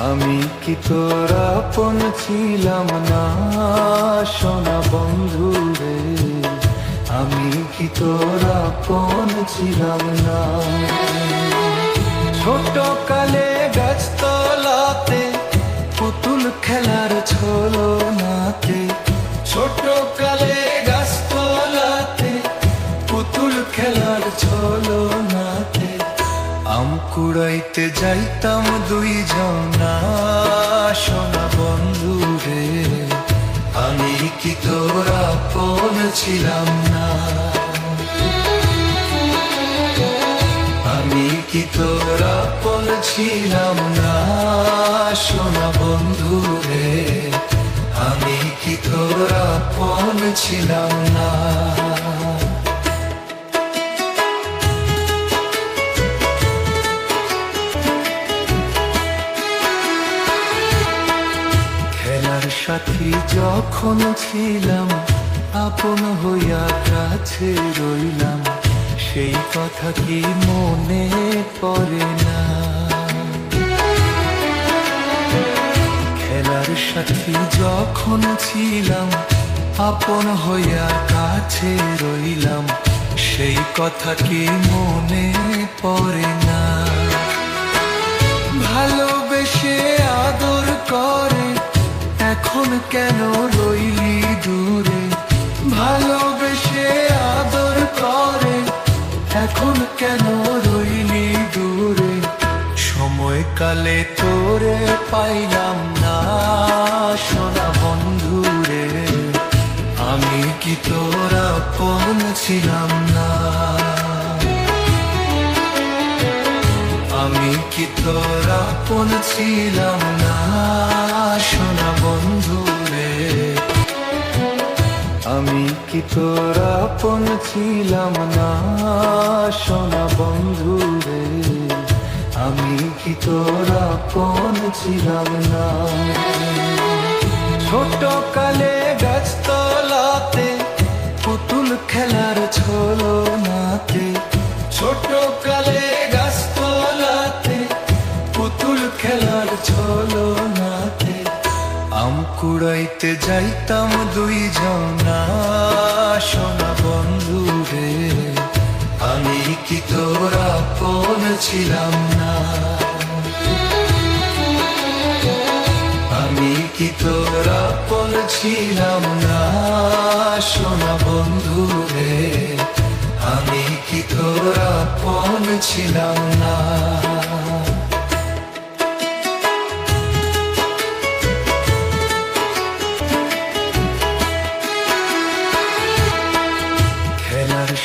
আমি কি তোরা আপন ছিলাম না? সোনা বন্ধু রে, আমি কি তোরা আপন ছিলাম না? ছোট কালে গাছতলাতে কুড়াইতে যাইতাম দুই জনা সোনা বন্ধু রে। আমি কি তোরা পন ছিলাম না? আমি কি তোরা পন ছিলাম না, সোনা বন্ধু রে। আমি কি তোরা পন ছিলাম না? খেলার সাথী যখন ছিলাম, আপন হইয়া কাছে রইলাম, সেই কথা কি মনে পড়ে না? খেলার সাথী যখন ছিলাম, আপন হইয়া কাছে রইলাম, সেই কথা কি মনে পড়ে না? দূরে, ভালোবেসে আদর করে। এখন কেন রইলি দূরে? সময় কালে তোরে পাইলাম না, সোনা বন্ধু রে আমি কি তোরা পন ছিলাম না? আমি কি তোরা পন ছিলাম না, সোনা বন্ধু? আমি কি তোরা আপন ছিলাম না? সোনা বন্ধু রে, আমি কি তোরা আপন ছিলাম না? ছোট কালে গাছতলাতে পুতুল খেলার ছলো নাতে ছোট কালে গাছতলাতে পুতুল খেলার ছলো নাতে আম কুড়াইতে যাইতাম দুই জনা। সোনা বন্ধু রে, আমি কি তোরা পন ছিলাম না? আমি কি তোরা পন ছিলাম না, সোনা বন্ধু রে, আমি কি তোরা পন ছিলাম না?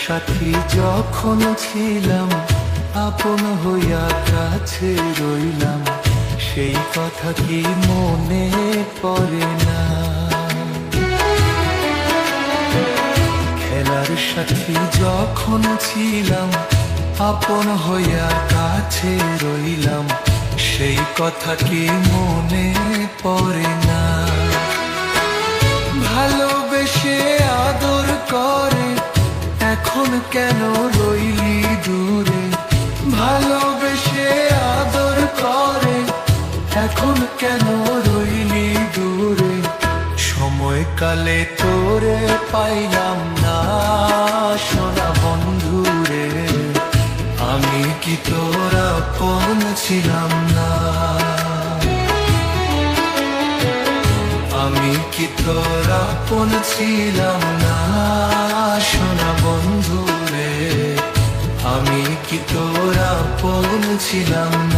সাথী যখন ছিলাম, আপন হইয়া কাছে রইলাম। সেই কথা কি মনে পড়ে না? খেলার সাথী যখন ছিলাম, আপন হইয়া কাছে রইলাম। সেই কথা কি মনে পড়ে কেন রইলি দূরে? ভালোবেসে আদর করে। এখন কেন রইলি দূরে? সময় কালে তোরে পাইলাম না, সোনা বন্ধু রে আমি কি তোরা পন ছিলাম না? আমি কি তোরা পন ছিলাম না? ছিলাম না